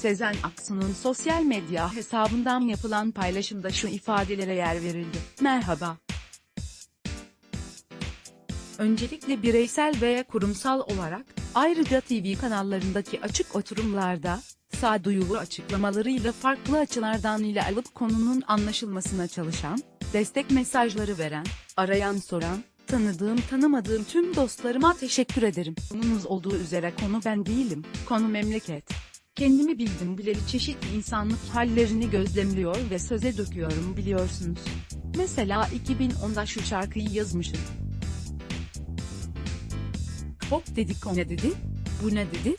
Sezen Aksu'nun sosyal medya hesabından yapılan paylaşımda şu ifadelere yer verildi. Merhaba. Öncelikle bireysel veya kurumsal olarak, ayrıca TV kanallarındaki açık oturumlarda, sağduyulu açıklamalarıyla farklı açılardan ile alıp konunun anlaşılmasına çalışan, destek mesajları veren, arayan soran, tanıdığım tanımadığım tüm dostlarıma teşekkür ederim. Konumunuz olduğu üzere konu ben değilim, konu memleket. Kendimi bildim bileli çeşitli insanlık hallerini gözlemliyor ve söze döküyorum biliyorsunuz. Mesela 2010'da şu şarkıyı yazmışım. Hop dedik o ne dedi? Bu ne dedi?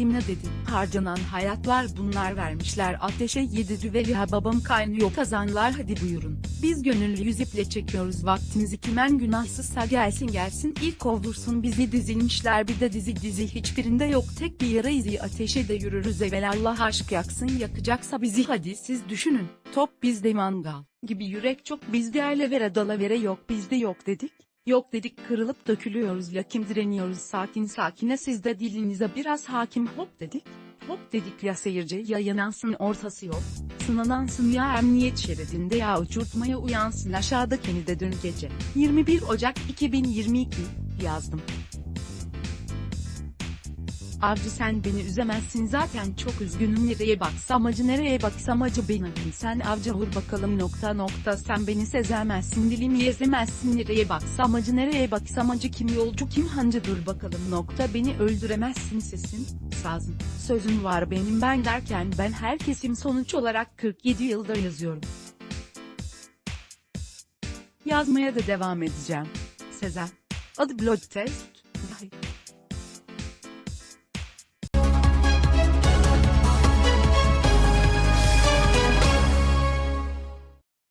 Kim ne dedi? Harcanan hayatlar bunlar vermişler. Ateşe yedi düveli ha babam kaynıyor. Kazanlar hadi buyurun. Biz gönüllü yüz iple çekiyoruz. Vaktimizi kimen günahsızsa gelsin gelsin. İlk kovdursun bizi dizilmişler. Bir de dizi dizi hiçbirinde yok. Tek bir yara izi ateşe de yürürüz. Allah aşk yaksın. Yakacaksa bizi. Hadi siz düşünün. Top bizde mangal gibi yürek çok. Bizde vere dala vere yok. Bizde yok dedik. Yok dedik kırılıp dökülüyoruz ya kim direniyoruz sakin sakine siz de dilinize biraz hakim hop dedik. Hop dedik ya seyirci ya yanansın ortası yok. Sınanansın ya emniyet şeridinde ya uçurtmaya uyansın aşağıdakini de dün gece. 21 Ocak 2022 yazdım. Avcı sen beni üzemezsin zaten çok üzgünüm nereye baksam acı nereye baksam acı benim sen avcı vur bakalım nokta nokta sen beni sezemezsin dilimi ezemezsin nereye baksam acı nereye baksam acı kim yolcu kim hancı dur bakalım nokta beni öldüremezsin sesin sazın sözün var benim ben derken ben herkesim sonuç olarak 47 yıldır yazıyorum. Yazmaya da devam edeceğim. Sezen. Adı blog test.